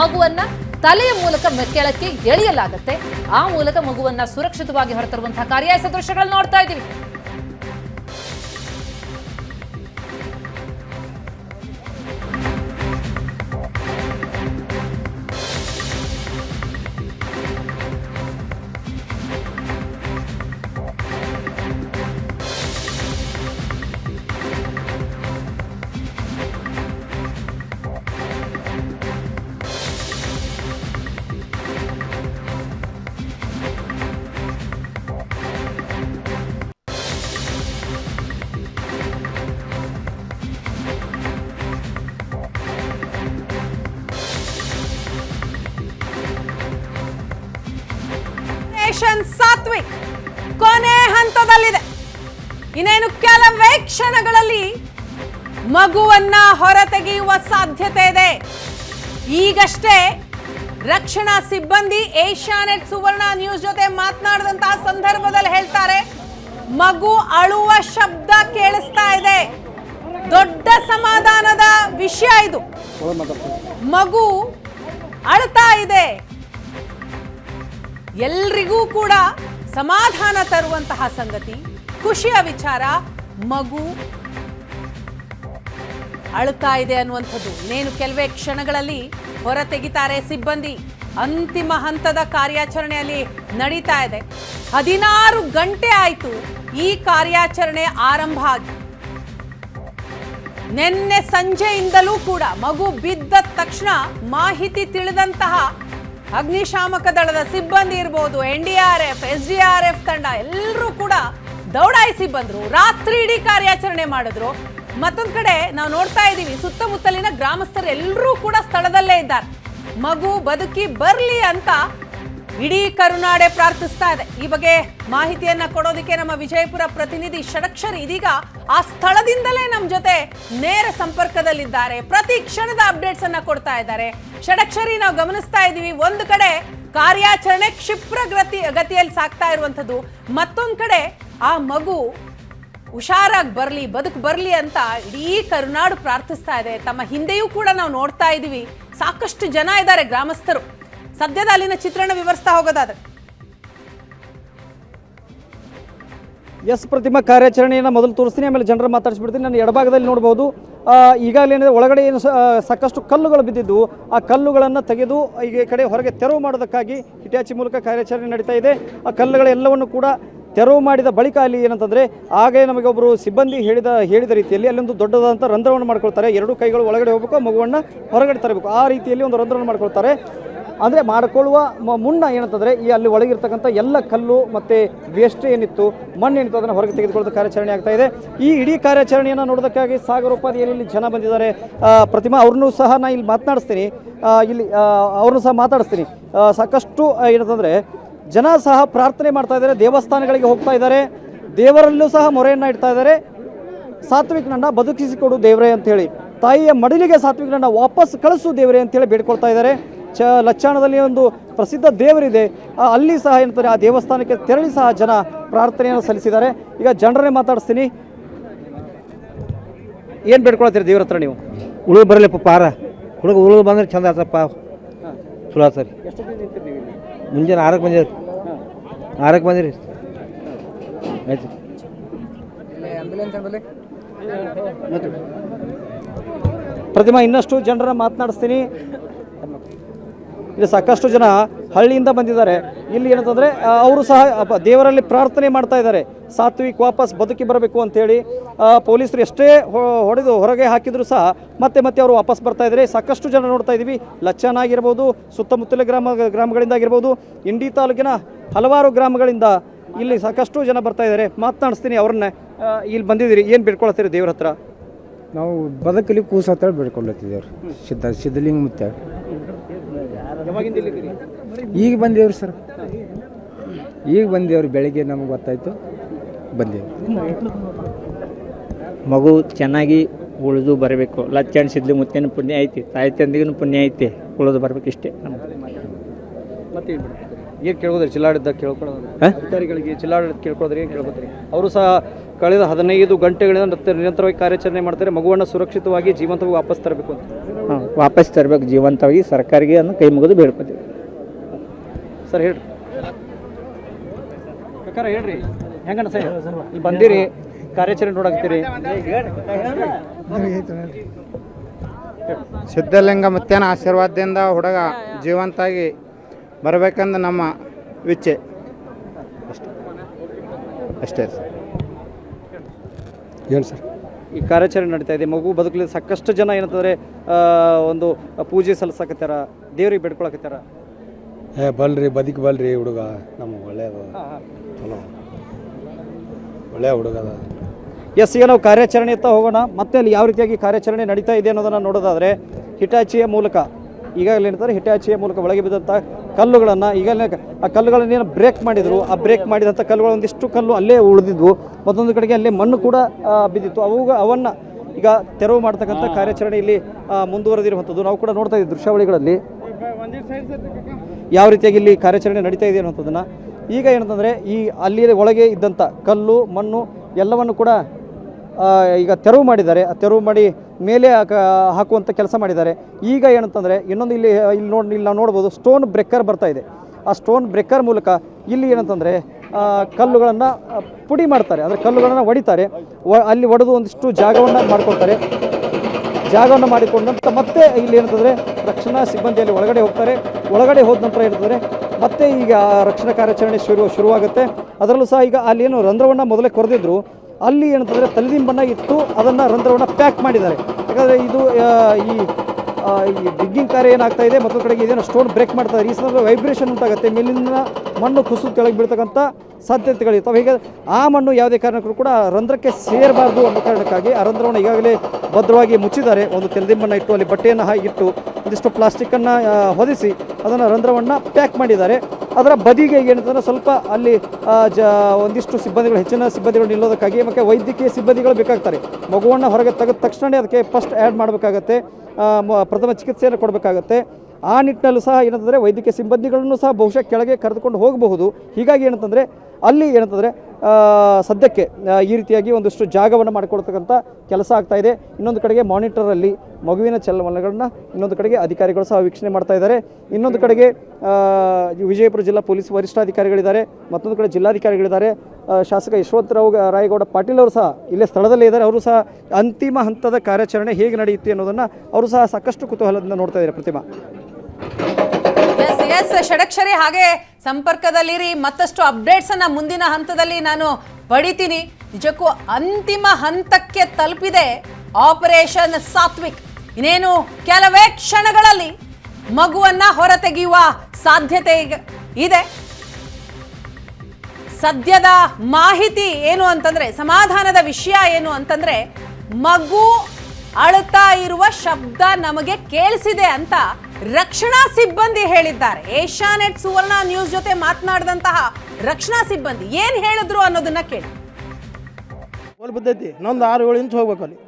ಮಗುವನ್ನ ತಲೆಯ ಮೂಲಕ ಕೆಳಕ್ಕೆ ಎಳೆಯಲಾಗುತ್ತೆ. ಆ ಮೂಲಕ ಮಗುವನ್ನ ಸುರಕ್ಷಿತವಾಗಿ ಹೊರತರುವಂತಹ ಕಾರ್ಯಾಸ ಸದೃಶ್ಯಗಳನ್ನ ನೋಡ್ತಾ ಇದ್ದೀವಿ. ಇನ್ನೇನು ಕೆಲವೇ ಕ್ಷಣಗಳಲ್ಲಿ ಮಗುವನ್ನ ಹೊರತೆಗೆಯುವ ಸಾಧ್ಯತೆ ಇದೆ. ಈಗಷ್ಟೇ ರಕ್ಷಣಾ ಸಿಬ್ಬಂದಿ ಏಷ್ಯಾನೆಟ್ ಸುವರ್ಣ ನ್ಯೂಸ್ ಜೊತೆ ಮಾತನಾಡಿದಂತಹ ಸಂದರ್ಭದಲ್ಲಿ ಹೇಳ್ತಾರೆ, ಮಗು ಅಳುವ ಶಬ್ದ ಕೇಳಿಸ್ತಾ ಇದೆ. ದೊಡ್ಡ ಸಮಾಧಾನದ ವಿಷಯ ಇದು. ಮಗು ಅಳ್ತಾ ಇದೆ. ಎಲ್ರಿಗೂ ಕೂಡ ಸಮಾಧಾನ ತರುವಂತಹ ಸಂಗತಿ. ಖುಷಿಯ ವಿಚಾರ. ಮಗು ಅಳುತ್ತಾ ಇದೆ ಅನ್ನುವಂಥದ್ದು. ಇನ್ನೇನು ಕೆಲವೇ ಕ್ಷಣಗಳಲ್ಲಿ ಹೊರ ತೆಗಿತಾರೆ ಸಿಬ್ಬಂದಿ. ಅಂತಿಮ ಹಂತದ ಕಾರ್ಯಾಚರಣೆಯಲ್ಲಿ ನಡೀತಾ ಇದೆ. ಹದಿನಾರು ಗಂಟೆ ಆಯಿತು. ಈ ಕಾರ್ಯಾಚರಣೆ ಆರಂಭ ಆಗಿ. ನಿನ್ನೆ ಸಂಜೆಯಿಂದಲೂ ಕೂಡ ಮಗು ಬಿದ್ದ ತಕ್ಷಣ ಮಾಹಿತಿ ತಿಳಿದಂತಹ ಅಗ್ನಿಶಾಮಕ ದಳದ ಸಿಬ್ಬಂದಿ ಇರ್ಬೋದು, N D R F, S D R F ತಂಡ ಎಲ್ಲರೂ ಕೂಡ ದೌಡಾಯಿಸಿ ಬಂದರು, ರಾತ್ರಿ ಇಡೀ ಕಾರ್ಯಾಚರಣೆ ಮಾಡಿದ್ರು. ಮತ್ತೊಂದ್ ಕಡೆ ನಾವು ನೋಡ್ತಾ ಇದ್ದೀವಿ, ಸುತ್ತಮುತ್ತಲಿನ ಗ್ರಾಮಸ್ಥರು ಎಲ್ಲರೂ ಕೂಡ ಸ್ಥಳದಲ್ಲೇ ಇದ್ದಾರೆ. ಮಗು ಬದುಕಿ ಬರಲಿ ಅಂತ ಇಡೀ ಕರುನಾಡೆ ಪ್ರಾರ್ಥಿಸ್ತಾ ಇದೆ. ಈ ಬಗ್ಗೆ ಮಾಹಿತಿಯನ್ನ ಕೊಡೋದಕ್ಕೆ ನಮ್ಮ ವಿಜಯಪುರ ಪ್ರತಿನಿಧಿ ಷಡಕ್ಷರ್ ಇದೀಗ ಆ ಸ್ಥಳದಿಂದಲೇ ನಮ್ಮ ಜೊತೆ ನೇರ ಸಂಪರ್ಕದಲ್ಲಿದ್ದಾರೆ. ಪ್ರತಿ ಕ್ಷಣದ ಅಪ್ಡೇಟ್ಸ್ ಅನ್ನ ಕೊಡ್ತಾ ಇದ್ದಾರೆ. ಷಡಕ್ಷರಿ ನಾವು ಗಮನಿಸ್ತಾ ಇದ್ದೀವಿ, ಒಂದು ಕಡೆ ಕಾರ್ಯಾಚರಣೆ ಕ್ಷಿಪ್ರ ಗತಿ ಗತಿಯಲ್ಲಿ ಸಾಗ್ತಾ ಇರುವಂಥದ್ದು. ಮತ್ತೊಂದು ಕಡೆ ಆ ಮಗು ಹುಷಾರಾಗಿ ಬರಲಿ, ಬದುಕು ಬರಲಿ ಅಂತ ಇಡೀ ಕರುನಾಡು ಪ್ರಾರ್ಥಿಸ್ತಾ ಇದೆ. ತಮ್ಮ ಹಿಂದೆಯೂ ಕೂಡ ನಾವು ನೋಡ್ತಾ ಇದ್ದೀವಿ ಸಾಕಷ್ಟು ಜನ ಇದ್ದಾರೆ, ಗ್ರಾಮಸ್ಥರು. ಸದ್ಯದ ಅಲ್ಲಿನ ಚಿತ್ರಣ ವಿವರಿಸ್ತಾ ಹೋಗೋದಾದ್ರೆ. ಎಸ್ ಪ್ರತಿಮಾ ಕಾರ್ಯಾಚರಣೆಯನ್ನು ಮೊದಲು ತೋರಿಸ್ತೀನಿ, ಆಮೇಲೆ ಜನರ ಮಾತಾಡಿಸ್ಬಿಡ್ತೀನಿ. ನಾನು ಎಡಭಾಗದಲ್ಲಿ ನೋಡ್ಬೋದು. ಈಗಾಗಲೇ ಏನಿದೆ, ಒಳಗಡೆ ಏನು ಸಾಕಷ್ಟು ಕಲ್ಲುಗಳು ಬಿದ್ದಿದ್ದು, ಆ ಕಲ್ಲುಗಳನ್ನು ತೆಗೆದು ಈಗ ಕಡೆ ಹೊರಗೆ ತೆರವು ಮಾಡೋದಕ್ಕಾಗಿ ಹಿಟಾಚಿ ಮೂಲಕ ಕಾರ್ಯಾಚರಣೆ ನಡೀತಾ ಇದೆ. ಆ ಕಲ್ಲುಗಳೆಲ್ಲವನ್ನು ಕೂಡ ತೆರವು ಮಾಡಿದ ಬಳಿಕ ಅಲ್ಲಿ ಏನಂತಂದರೆ ಆಗೇ ನಮಗೆ ಒಬ್ಬರು ಸಿಬ್ಬಂದಿ ಹೇಳಿದ ಹೇಳಿದ ರೀತಿಯಲ್ಲಿ ಅಲ್ಲೊಂದು ದೊಡ್ಡದಾದಂಥ ರಂಧ್ರವನ್ನು ಮಾಡ್ಕೊಳ್ತಾರೆ. ಎರಡು ಕೈಗಳು ಒಳಗಡೆ ಹೋಗಬೇಕು, ಮಗುವನ್ನು ಹೊರಗಡೆ ತರಬೇಕು. ಆ ರೀತಿಯಲ್ಲಿ ಒಂದು ರಂಧ್ರವನ್ನು ಮಾಡ್ಕೊಳ್ತಾರೆ. ಅಂದರೆ ಮಾಡಿಕೊಳ್ಳುವ ಮುನ್ನ ಏನಂತಂದರೆ ಈ ಅಲ್ಲಿ ಒಳಗಿರ್ತಕ್ಕಂಥ ಎಲ್ಲ ಕಲ್ಲು ಮತ್ತು ವೇಸ್ಟ್ ಏನಿತ್ತು, ಮಣ್ಣು ಏನಿತ್ತು ಅದನ್ನು ಹೊರಗೆ ತೆಗೆದುಕೊಳ್ಳೋದು ಕಾರ್ಯಾಚರಣೆ ಆಗ್ತಾ ಇದೆ. ಈ ಇಡೀ ಕಾರ್ಯಾಚರಣೆಯನ್ನು ನೋಡೋದಕ್ಕಾಗಿ ಸಾಗರ ಉಪಾಧಿಯಲ್ಲಿ ಇಲ್ಲಿ ಜನ ಬಂದಿದ್ದಾರೆ. ಪ್ರತಿಮಾ ಅವ್ರನ್ನೂ ಸಹ ನಾನು ಇಲ್ಲಿ ಮಾತನಾಡಿಸ್ತೀನಿ. ಇಲ್ಲಿ ಅವ್ರನ್ನೂ ಸಹ ಮಾತಾಡಿಸ್ತೀನಿ ಸಾಕಷ್ಟು ಏನಂತಂದರೆ ಜನ ಸಹ ಪ್ರಾರ್ಥನೆ ಮಾಡ್ತಾ ಇದ್ದಾರೆ, ದೇವಸ್ಥಾನಗಳಿಗೆ ಹೋಗ್ತಾ ಇದ್ದಾರೆ. ದೇವರಲ್ಲೂ ಸಹ ಮೊರೆಯನ್ನು ಇಡ್ತಾ ಇದ್ದಾರೆ. ಸಾತ್ವಿಕನನ್ನ ಬದುಕಿಸಿಕೊಡು ದೇವರೇ ಅಂತೇಳಿ. ತಾಯಿಯ ಮಡಿಲಿಗೆ ಸಾತ್ವಿಕನನ್ನ ವಾಪಸ್ ಕಳಿಸು ದೇವರೇ ಅಂತೇಳಿ ಬೇಡ್ಕೊಳ್ತಾ ಇದ್ದಾರೆ. ಚ ಲಚ್ಚಾಣದಲ್ಲಿ ಒಂದು ಪ್ರಸಿದ್ಧ ದೇವರಿದೆ. ಅಲ್ಲಿ ಸಹ ಏನಂತಾರೆ ಆ ದೇವಸ್ಥಾನಕ್ಕೆ ತೆರಳಿ ಸಹ ಜನ ಪ್ರಾರ್ಥನೆಯನ್ನು ಸಲ್ಲಿಸಿದ್ದಾರೆ. ಈಗ ಜನರನ್ನೇ ಮಾತಾಡಿಸ್ತೀನಿ. ಏನು ಬೇಡ್ಕೊಳ್ತೀರಿ ದೇವ್ರ ಹತ್ರ ನೀವು? ಉಳಿದು ಬರಲಿಪ್ಪ ಪಾರ. ಹುಡುಗ ಉಳಿದು ಬಂದ್ರೆ ಚಂದ ಆತಪ್ಪ. ಚಲೋ ಆತ ಸರಿ. ಮುಂಜಾನೆ ಆರಕ್ಕೆ ಬಂದಿರಿ. ಆರಕ್ಕೆ ಬಂದಿರಿ. ಆಯ್ತು. ಪ್ರತಿಮಾ ಇನ್ನಷ್ಟು ಜನರ ಮಾತನಾಡಿಸ್ತೀನಿ. ಇಲ್ಲಿ ಸಾಕಷ್ಟು ಜನ ಹಳ್ಳಿಯಿಂದ ಬಂದಿದ್ದಾರೆ. ಇಲ್ಲಿ ಏನಂತಂದರೆ ಅವರು ಸಹ ದೇವರಲ್ಲಿ ಪ್ರಾರ್ಥನೆ ಮಾಡ್ತಾ ಇದ್ದಾರೆ. ಸಾತ್ವಿಕ್ ವಾಪಸ್ ಬದುಕಿ ಬರಬೇಕು ಅಂತೇಳಿ. ಪೊಲೀಸರು ಎಷ್ಟೇ ಹೊಡೆದು ಹೊರಗೆ ಹಾಕಿದರೂ ಸಹ ಮತ್ತೆ ಮತ್ತೆ ಅವರು ವಾಪಸ್ ಬರ್ತಾ ಇದ್ದಾರೆ. ಸಾಕಷ್ಟು ಜನ ನೋಡ್ತಾ ಇದ್ದೀವಿ. ಲಚ್ಚನ್ ಆಗಿರ್ಬೋದು, ಸುತ್ತಮುತ್ತಲ ಗ್ರಾಮ, ಗ್ರಾಮಗಳಿಂದ ಆಗಿರ್ಬೋದು, ಇಂಡಿ ತಾಲೂಕಿನ ಹಲವಾರು ಗ್ರಾಮಗಳಿಂದ ಇಲ್ಲಿ ಸಾಕಷ್ಟು ಜನ ಬರ್ತಾ ಇದ್ದಾರೆ. ಮಾತನಾಡಿಸ್ತೀನಿ ಅವ್ರನ್ನ. ಇಲ್ಲಿ ಬಂದಿದ್ದೀರಿ. ಏನು ಬೇಡ್ಕೊಳ್ತೀರಿ ದೇವ್ರ ಹತ್ರ? ನಾವು ಬದುಕಲಿ ಕೂಸ ಅಂತೇಳಿ ಬೇಡ್ಕೊಳ್ತಿದ್ದೇವ್ರಿ ಸಿದ್ಧ ಸಿದ್ಧಲಿಂಗ ಮುತ್ತ ಈಗ ಬಂದೇವ್ರಿ ಸರ್. ಈಗ ಬಂದೇವ್ರಿ ಬೆಳಿಗ್ಗೆ ನಮಗೆ ಗೊತ್ತಾಯ್ತು ಬಂದೇವ್ರಿ. ಮಗು ಚೆನ್ನಾಗಿ ಉಳಿದು ಬರಬೇಕು. ಲಚ್ಚೆ ಸಿದ್ಲಿ ಮುತ್ತೇನು ಪುಣ್ಯ ಐತಿ ತಾಯಿ ತಂದಿಗೂ ಪುಣ್ಯ ಐತಿ ಉಳಿದು ಬರಬೇಕು ಇಷ್ಟೇ ಮತ್ತೆ ಏನು ಕೇಳ್ಬೋದ್ರಿ? ಜಿಲ್ಲಾಡಳಿತ ಕೇಳ್ಕೊಳ್ಳೋದು. ಅಧಿಕಾರಿಗಳಿಗೆ ಜಿಲ್ಲಾಡಳಿತ ಕೇಳ್ಕೊಳ್ಳೋದ್ರಿ ಏನು ಕೇಳ್ಕೊತೀರಿ ಅವರು ಸಹ ಕಳೆದ ಹದಿನೈದು ಗಂಟೆಗಳಿಂದ ನಿರಂತರ- ನಿರಂತರವಾಗಿ ಕಾರ್ಯಾಚರಣೆ ಮಾಡ್ತಾರೆ. ಮಗುವನ್ನು ಸುರಕ್ಷಿತವಾಗಿ ಜೀವಂತವಾಗಿ ವಾಪಸ್ ತರಬೇಕು ಅಂತ. ವಾಪಸ್ ತರಬೇಕು ಜೀವಂತವಾಗಿ ಸರ್ಕಾರಿಗೆ ಅನ್ನು ಕೈ ಮುಗಿದು ಬೇಡ್ಕೊತೀವಿ. ಸರ್ ಹೇಳ್ರಿ. ಪ್ರಕಾರ ಹೇಳ್ರಿ. ಹೆಂಗಣ್ಣ ಸರ್? ಇಲ್ಲಿ ಬಂದಿರಿ ಕಾರ್ಯಾಚರಣೆ ನೋಡಾಕ್ತೀರಿ ಸಿದ್ಧಲಿಂಗ ಮತ್ತೇನ ಆಶೀರ್ವಾದದಿಂದ ಹುಡುಗ ಜೀವಂತಾಗಿ ಬರಬೇಕಂದು ನಮ್ಮ ಇಚ್ಛೆ ಅಷ್ಟೇ. ಅಷ್ಟೇ ಸರ್. ಹೇಳಿ ಸರ್. ಈ ಕಾರ್ಯಾಚರಣೆ ನಡೀತಾ ಇದೆ. ಮಗು ಬದುಕಲಿ ಸಾಕಷ್ಟು ಜನ ಏನಂತಂದರೆ ಒಂದು ಪೂಜೆ ಸಲ್ಲಿಸಕತ್ತಾರ ದೇವ್ರಿಗೆ ಬೇಡ್ಕೊಳಕತ್ತಾರ? ಏ ಬಲ್ರಿ ಬದುಕಿ ಬಲ್ರಿ ಹುಡುಗ. ನಮಗೆ ಒಳ್ಳೆಯದು ಚಲೋ. ಒಳ್ಳೆಯ ಹುಡುಗ ಅದ. ಎಸ್ ಈಗ ನಾವು ಕಾರ್ಯಾಚರಣೆ ಎತ್ತ ಹೋಗೋಣ. ಮತ್ತೆ ಅಲ್ಲಿ ಯಾವ ರೀತಿಯಾಗಿ ಕಾರ್ಯಾಚರಣೆ ನಡೀತಾ ಇದೆ ಅನ್ನೋದನ್ನು ನೋಡೋದಾದರೆ ಹಿಟಾಚಿಯ ಮೂಲಕ ಈಗಾಗಲೇ ಏನಿದ್ದಾರೆ ಹಿಟಾಚಿಯ ಮೂಲಕ ಒಳಗೆ ಬಿದ್ದಂಥ ಕಲ್ಲುಗಳನ್ನು ಈಗಾಗಲೇ ಆ ಕಲ್ಲುಗಳನ್ನೇನು ಬ್ರೇಕ್ ಮಾಡಿದರು ಆ ಬ್ರೇಕ್ ಮಾಡಿದಂಥ ಕಲ್ಲುಗಳು ಒಂದಿಷ್ಟು ಕಲ್ಲು ಅಲ್ಲೇ ಉಳಿದಿದ್ವು ಮತ್ತೊಂದು ಕಡೆಗೆ ಅಲ್ಲೇ ಮಣ್ಣು ಕೂಡ ಬಿದ್ದಿತ್ತು. ಅವು ಅವನ್ನು ಈಗ ತೆರವು ಮಾಡ್ತಕ್ಕಂಥ ಕಾರ್ಯಾಚರಣೆ ಇಲ್ಲಿ ಮುಂದುವರೆದಿರುವಂಥದ್ದು. ನಾವು ಕೂಡ ನೋಡ್ತಾ ಇದ್ದೀವಿ ದೃಶ್ಯಾವಳಿಗಳಲ್ಲಿ. ಯಾವ ರೀತಿಯಾಗಿ ಇಲ್ಲಿ ಕಾರ್ಯಾಚರಣೆ ನಡೀತಾ ಇದೆ ಅನ್ನೋಂಥದ್ದನ್ನು ಈಗ ಏನಂತಂದರೆ ಈ ಅಲ್ಲಿ ಒಳಗೆ ಇದ್ದಂಥ ಕಲ್ಲು ಮಣ್ಣು ಎಲ್ಲವನ್ನು ಕೂಡ ಈಗ ತೆರವು ಮಾಡಿದ್ದಾರೆ. ಆ ತೆರವು ಮಾಡಿ ಮೇಲೆ ಹಾಕ- ಹಾಕುವಂಥ ಕೆಲಸ ಮಾಡಿದ್ದಾರೆ. ಈಗ ಏನಂತಂದರೆ, ಇನ್ನೊಂದು ಇಲ್ಲಿ ಇಲ್ಲಿ ನೋಡಿ, ಇಲ್ಲಿ ನಾವು ನೋಡ್ಬೋದು ಸ್ಟೋನ್ ಬ್ರೇಕರ್ ಬರ್ತಾ ಇದೆ. ಆ ಸ್ಟೋನ್ ಬ್ರೇಕರ್ ಮೂಲಕ ಇಲ್ಲಿ ಏನಂತಂದರೆ ಕಲ್ಲುಗಳನ್ನು ಪುಡಿ ಮಾಡ್ತಾರೆ. ಅಂದರೆ ಕಲ್ಲುಗಳನ್ನು ಹೊಡಿತಾರೆ ಅಲ್ಲಿ ಒಡೆದು ಒಂದಿಷ್ಟು ಜಾಗವನ್ನು ಮಾಡ್ಕೊಳ್ತಾರೆ. ಜಾಗವನ್ನು ಮಾಡಿಕೊಂಡಂತ ಮತ್ತೆ ಇಲ್ಲಿ ಏನಂತಂದರೆ, ರಕ್ಷಣಾ ಸಿಬ್ಬಂದಿಯಲ್ಲಿ ಒಳಗಡೆ ಹೋಗ್ತಾರೆ. ಒಳಗಡೆ ಹೋದ ನಂತರ ಏನಂತಂದರೆ, ಮತ್ತೆ ಈಗ ರಕ್ಷಣಾ ಕಾರ್ಯಾಚರಣೆ ಶುರು, ಶುರುವಾಗುತ್ತೆ. ಅದರಲ್ಲೂ ಸಹ ಈಗ ಅಲ್ಲಿ ಏನು ರಂಧ್ರವನ್ನು ಮೊದಲೇ ಕೊರೆದಿದ್ರು. ಅಲ್ಲಿ ಏನಂತಂದರೆ ತಲೆದಿಂಬನ್ನು ಇಟ್ಟು ಅದನ್ನು ರಂಧ್ರವನ್ನು ಪ್ಯಾಕ್ ಮಾಡಿದ್ದಾರೆ. ಯಾಕಂದರೆ ಇದು ಈ ಈ ಡಿಗ್ಗಿಂಗ್ ಕಾರ್ಯ ಏನಾಗ್ತಾ ಇದೆ, ಮತ್ತೊಂದು ಕಡೆಗೆ ಇದೇನೋ ಸ್ಟೋನ್ ಬ್ರೇಕ್ ಮಾಡ್ತಾರೆ. ಈ ಸಂದರ್ಭದಲ್ಲಿ ವೈಬ್ರೇಷನ್ ಉಂಟಾಗುತ್ತೆ. ಮೇಲಿನ ಮಣ್ಣು ಕುಸಿದು ಕೆಳಗೆ ಬೀಳ್ತಕ್ಕಂಥ ಸಾಧ್ಯತೆಗಳಿರ್ತವೆ ಹೀಗೆ ಆ ಮಣ್ಣು ಯಾವುದೇ ಕಾರಣಕ್ಕೂ ಕೂಡ ರಂಧ್ರಕ್ಕೆ ಸೇರಬಾರ್ದು ಅನ್ನೋ ಕಾರಣಕ್ಕಾಗಿ ಆ ರಂಧ್ರವನ್ನು ಈಗಾಗಲೇ ಭದ್ರವಾಗಿ ಮುಚ್ಚಿದ್ದಾರೆ. ಒಂದು ತೆಲದಿಂಬನ್ನು ಇಟ್ಟು ಅಲ್ಲಿ ಬಟ್ಟೆಯನ್ನು ಹಾಕಿ ಇಟ್ಟು ಒಂದಿಷ್ಟು ಪ್ಲಾಸ್ಟಿಕ್ಕನ್ನು ಹೊದಿಸಿ ಅದನ್ನು ರಂಧ್ರವನ್ನು ಪ್ಯಾಕ್ ಮಾಡಿದ್ದಾರೆ. ಅದರ ಬದಿಗೆ ಏನಂತಂದ್ರೆ ಸ್ವಲ್ಪ ಅಲ್ಲಿ ಜ, ಒಂದಿಷ್ಟು ಸಿಬ್ಬಂದಿಗಳು, ಹೆಚ್ಚಿನ ಸಿಬ್ಬಂದಿಗಳು ನಿಲ್ಲೋದಕ್ಕಾಗಿ ಮತ್ತು ವೈದ್ಯಕೀಯ ಸಿಬ್ಬಂದಿಗಳು ಬೇಕಾಗ್ತಾರೆ. ಮಗುವನ್ನು ಹೊರಗೆ ತೆಗೆದ ತಕ್ಷಣ ಅದಕ್ಕೆ ಫಸ್ಟ್ ಆ್ಯಡ್ ಮಾಡಬೇಕಾಗತ್ತೆ ಪ್ರಥಮ ಚಿಕಿತ್ಸೆಯನ್ನು ಕೊಡಬೇಕಾಗತ್ತೆ. ಆ ನಿಟ್ಟಿನಲ್ಲೂ ಸಹ ಏನಂತಂದರೆ ವೈದ್ಯಕೀಯ ಸಿಬ್ಬಂದಿಗಳನ್ನು ಸಹ ಬಹುಶಃ ಕೆಳಗೆ ಕರೆದುಕೊಂಡು ಹೋಗಬಹುದು. ಹೀಗಾಗಿ ಏನಂತಂದರೆ ಅಲ್ಲಿ ಏನಂತಂದರೆ ಸದ್ಯಕ್ಕೆ ಈ ರೀತಿಯಾಗಿ ಒಂದಿಷ್ಟು ಜಾಗವನ್ನು ಮಾಡಿಕೊಡ್ತಕ್ಕಂಥ ಕೆಲಸ ಆಗ್ತಾ ಇದೆ. ಇನ್ನೊಂದು ಕಡೆಗೆ ಮಾನಿಟರಲ್ಲಿ ಮಗುವಿನ ಚಲನವಲನಗಳನ್ನ ಇನ್ನೊಂದು ಕಡೆಗೆ ಅಧಿಕಾರಿಗಳು ಸಹ ವೀಕ್ಷಣೆ ಮಾಡ್ತಾ ಇದ್ದಾರೆ. ಇನ್ನೊಂದು ಕಡೆಗೆ ವಿಜಯಪುರ ಜಿಲ್ಲಾ ಪೊಲೀಸ್ ವರಿಷ್ಠಾಧಿಕಾರಿಗಳಿದ್ದಾರೆ. ಮತ್ತೊಂದು ಕಡೆ ಜಿಲ್ಲಾಧಿಕಾರಿಗಳಿದ್ದಾರೆ. ಶಾಸಕ ಯಶವಂತರಾವ್ ರಾಯಗೌಡ ಪಾಟೀಲ್ ಅವರು ಸಹ ಇಲ್ಲೇ ಸ್ಥಳದಲ್ಲೇ ಇದ್ದಾರೆ. ಅವರು ಸಹ ಅಂತಿಮ ಹಂತದ ಕಾರ್ಯಾಚರಣೆ ಹೇಗೆ ನಡೆಯುತ್ತೆ ಅನ್ನೋದನ್ನು ಅವರು ಸಹ ಸಾಕಷ್ಟು ಕುತೂಹಲದಿಂದ ನೋಡ್ತಾ ಇದ್ದಾರೆ ಪ್ರತಿಮಾ. ಎಸ್, ಷಡಕ್ಷರಿ ಹಾಗೆ ಸಂಪರ್ಕದಲ್ಲಿರಿ. ಮತ್ತಷ್ಟು ಅಪ್ಡೇಟ್ಸ್ ಅನ್ನ ಮುಂದಿನ ಹಂತದಲ್ಲಿ ನಾನು ಪಡಿತೀನಿ. ನಿಜಕ್ಕೂ ಅಂತಿಮ ಹಂತಕ್ಕೆ ತಲುಪಿದೆ ಆಪರೇಷನ್ ಸಾತ್ವಿಕ್. ಇನ್ನೇನು, ಕೆಲವೇ ಕ್ಷಣಗಳಲ್ಲಿ ಮಗುವನ್ನ ಹೊರತೆಗೆಯುವ ಸಾಧ್ಯತೆ ಇದೆ. ಸದ್ಯದ ಮಾಹಿತಿ ಏನು ಅಂತಂದ್ರೆ, ಸಮಾಧಾನದ ವಿಷಯ ಏನು ಅಂತಂದ್ರೆ, ಮಗು ಅಳುತ್ತಾ ಇರುವ ಶಬ್ದ ನಮಗೆ ಕೇಳಿಸಿದೆ ಅಂತ ರಕ್ಷಣಾ ಸಿಬ್ಬಂದಿ ಹೇಳಿದ್ದಾರೆ. ಏಷ್ಯಾನೆಟ್ ಸುವರ್ಣ ನ್ಯೂಸ್ ಜೊತೆ ಮಾತನಾಡಿದಂತಹ ರಕ್ಷಣಾ ಸಿಬ್ಬಂದಿ ಏನ್ ಹೇಳಿದ್ರು ಅನ್ನೋದನ್ನ ಕೇಳಿ. ಹೋಲ್ ಬಿದ್ದೈತಿ. ಇನ್ನೊಂದು ಆರು ಏಳು ಇಂಚ್ ಹೋಗ್ಬೇಕು ಅಲ್ಲಿ.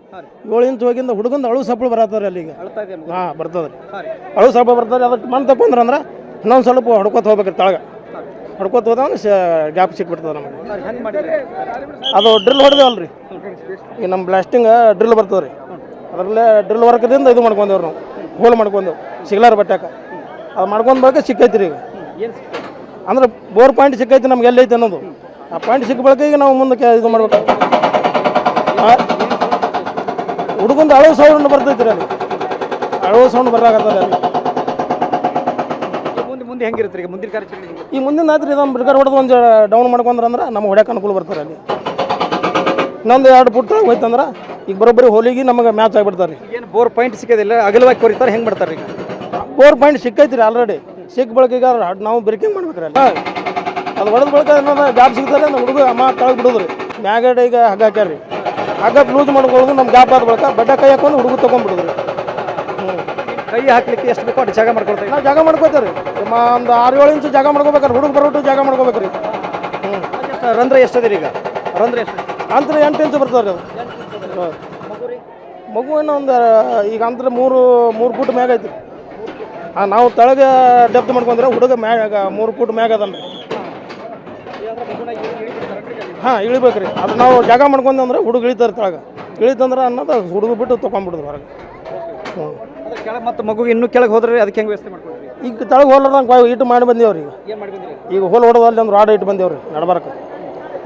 ಏಳು ಇಂಚ್ ಹೋಗಿಂದ ಹುಡುಗಂದ ಅಳು ಸಪ್ಪಳು ಬರತ್ತವ್ರಿ ಅಲ್ಲಿ ಈಗ. ಹಾಂ ಬರ್ತದೆ ರೀ. ಅಳು ಸಪ್ಪಳು ಬರ್ತದೆ ಅದಕ್ಕೆ ಮಣ್ಣು ತಕೊಂಡ್ರ ಅಂದ್ರೆ ಇನ್ನೊಂದು ಸ್ವಲ್ಪ ಹೊಡ್ಕೊತ ಹೋಗ್ಬೇಕ್ರಿ ತಳಗ. ಹೊಡ್ಕೊತ ಹೋದ ಗ್ಯಾಪ್ ಸಿಕ್ಬಿಡ್ತದೆ ನಮಗೆ. ಅದು ಡ್ರಿಲ್ ಹೊಡೆದೇವಲ್ಲ ರೀ ಈಗ ನಮ್ಮ ಬ್ಲಾಸ್ಟಿಂಗ್ ಡ್ರಿಲ್ ಬರ್ತದೆ ರೀ ಅದರಲ್ಲೇ ಡ್ರಿಲ್ ವರ್ಕದಿಂದ ಇದು ಮಾಡ್ಕೊಂಡೇವ್ರಿ ನಾವು. ಹೋಲ್ ಮಾಡ್ಕೊಂಡು ಸಿಗ್ಲಾರ ಬಟ್ಟಾಕ ಅದು ಮಾಡ್ಕೊಂಡ್ ಬಳಿಕ ಸಿಕ್ಕೈತಿ ರೀ ಈಗ ಅಂದ್ರೆ ಬೋರ್ ಪಾಯಿಂಟ್ ಸಿಕ್ಕೈತಿ ನಮ್ಗೆ ಎಲ್ಲೈತಿ ಅನ್ನೋದು. ಆ ಪಾಯಿಂಟ್ ಸಿಕ್ಕ ಬಳಿಕ ಈಗ ನಾವು ಮುಂದಕ್ಕೆ ಇದು ಮಾಡ್ಬೇಕು ಹುಡುಗಂದು ಅಳವು ಸೌಂಡ್ ಬರ್ತೈತಿ ರೀ ಅಲ್ಲಿ. ಅಳವು ಸೌಂಡ್ ಬರಲಾಗತ್ತದ ಅಲ್ಲಿ. ಮುಂದೆ ಮುಂದೆ ಹೆಂಗಿರುತ್ತೆ ಈಗ ಮುಂದಿನ ಕಾರ್ಯಾಚರಣೆ ಈ ಮುಂದಿನ ಆಯ್ತು ರೀ ಇದೊಂದು ಬ್ರಿಗರ್ ಹೊಡೆದು ಒಂದು ಡೌನ್ ಮಾಡ್ಕೊಂಡ್ರೆ ಅಂದ್ರೆ ನಮ್ಮ ಹೊಡ್ಯಾಕ ಅನುಕೂಲ ಬರ್ತಾರೆ ಅಲ್ಲಿ. ಇನ್ನೊಂದು ಎರಡು ಪುಟ್ಟ ಹೋಯ್ತಂದ್ರೆ ಈಗ ಬರೋಬ್ಬರಿ ಹೋಲಿಗೆ ನಮಗೆ ಮ್ಯಾಚ್ ಆಗಿಬಿಡ್ತಾರೆ. ರೀ ಏನು ಬೋರ್ ಪಾಯಿಂಟ್ ಸಿಕ್ಕೋದಿಲ್ಲ ಅಗಲವಾಗಿ ಕೊರಿತಾರೆ ಹೆಂಗೆ ಮಾಡ್ತಾರೆ ಈಗ? ಬೋರ್ ಪಾಯಿಂಟ್ ಸಿಕ್ಕೈತಿ ರೀ ಆಲ್ರೆಡಿ ಸಿಕ್ಕ ಬಳಿಕ ಈಗ ನಾವು ಬ್ರೇಕಿಂಗ್ ಮಾಡ್ಬೇಕ್ರಿ ಅಲ್ಲ ಅದು ಹೊಡೆದ ಬಳಿಕ ಏನದ ಗ್ಯಾಪ್ ಸಿಗ್ತಾರೆ ನಮ್ಮ ಹುಡುಗ ಅಮ್ಮ ತಳಗೆ ಬಿಡೋದು ರೀ ಮ್ಯಾಗಡೆ ಈಗ ಹಗ್ಗ ಹಾಕ್ಯಾರ ರೀ ಹಗ್ಗ ಲೂಸ್ ಮಾಡ್ಕೊಳ್ಳೋದು ನಮ್ಮ ಗ್ಯಾಪ್ ಆದ ಬಳಿಕ ಬಡ್ಡ ಕೈ ಹಾಕೊಂಡು ಹುಡುಗ ತೊಗೊಂಡ್ಬಿಡೋದು ರೀ ಹ್ಞೂ ಕೈ ಹಾಕ್ಲಿಕ್ಕೆ ಎಷ್ಟು ಬೇಕೋ ಅಷ್ಟು ಜಾಗ ಮಾಡ್ಕೊಳ್ತಾರೆ ನಾವು ಜಾಗ ಮಾಡ್ಕೋತಾರೆ ರೀ ಒಂದು ಆರು ಏಳು ಇಂಚು ಜಾಗ ಮಾಡ್ಕೋಬೇಕಾರೆ ಹುಡುಗ ಬರೋಟು ಜಾಗ ಮಾಡ್ಕೋಬೇಕ್ರಿ. ಹ್ಞೂ ರಂಧ್ರ ಎಷ್ಟಿದೆ ರೀ ಈಗ? ರಂಧ್ರ ಎಷ್ಟು? ಅಂದ್ರೆ ಎಂಟು ಇಂಚು ಬರ್ತಾರೆ ಅದು. ಹೌದು. ಮಗು ಏನೋ ಒಂದು, ಈಗ ಅಂದ್ರೆ ಮೂರು ಮೂರು ಫುಟ್ ಮ್ಯಾಗ ಐತಿ. ಹಾಂ ನಾವು ತೆಳಗೆ ಡೆಪ್ತ್ ಮಾಡ್ಕೊಂಡ್ರೆ ಹುಡುಗ ಮ್ಯಾಗ ಮೂರು ಫುಟ್ ಮ್ಯಾಗ ಅದಲ್ಲ ಹಾಂ ಇಳಿಬೇಕು ಅದು ನಾವು ಜಾಗ ಮಾಡ್ಕೊಂಡ್ರೆ ಹುಡುಗ ಇಳಿತಾರೆ ತಳಗ. ಇಳಿತಂದ್ರೆ ಅನ್ನೋದು ಹುಡುಗ ಬಿಟ್ಟು ತೊಗೊಂಡ್ಬಿಡುದು ಹೊರಗೆ. ಹ್ಞೂ ಮತ್ತೆ ಮಗು ಇನ್ನೂ ಕೆಳಗೆ ಹೋದ್ರೆ ಅದಕ್ಕೆ ಹೆಂಗೆ ವ್ಯವಸ್ಥೆ ಮಾಡ್ಕೊಂಡ್ರಿ ಈಗ ತಳಗೆ ಹೋಲ್ದಂಗೆ ಇಟ್ಟು ಮಾಡಿ ಬಂದೇವ್ರಿ ಈಗ. ಈಗ ಹೋಲ್ ಹೊಡೋದಲ್ಲಿ ಒಂದು ರಾಡ್ ಇಟ್ಟು ಬಂದೇವ್ರಿ ನಡಬಾರಕ್ಕೆ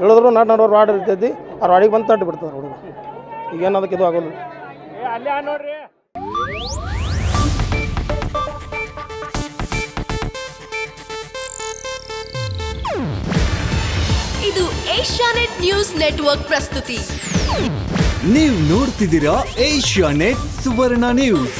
ಇಳಿದ್ರು ನಾಡು ನಡುವ ರಾಡ್ ಇರ್ತೈತಿ, ಆ ರಾಡಿಗೆ ಬಂದು ತಟ್ಟು ಬಿಡ್ತಾರೆ ಹುಡುಗ. ಈಗೇನು ಅದಕ್ಕೆ ಇದು ಆಗೋದು ನೋಡ್ರಿ. ಇದು ಏಷ್ಯಾನೆಟ್ ನ್ಯೂಸ್ ನೆಟ್ವರ್ಕ್ ಪ್ರಸ್ತುತಿ. ನೀವು ನೋಡ್ತಿದ್ದೀರಾ ಏಷ್ಯಾ ನೆಟ್ ಸುವರ್ಣ ನ್ಯೂಸ್.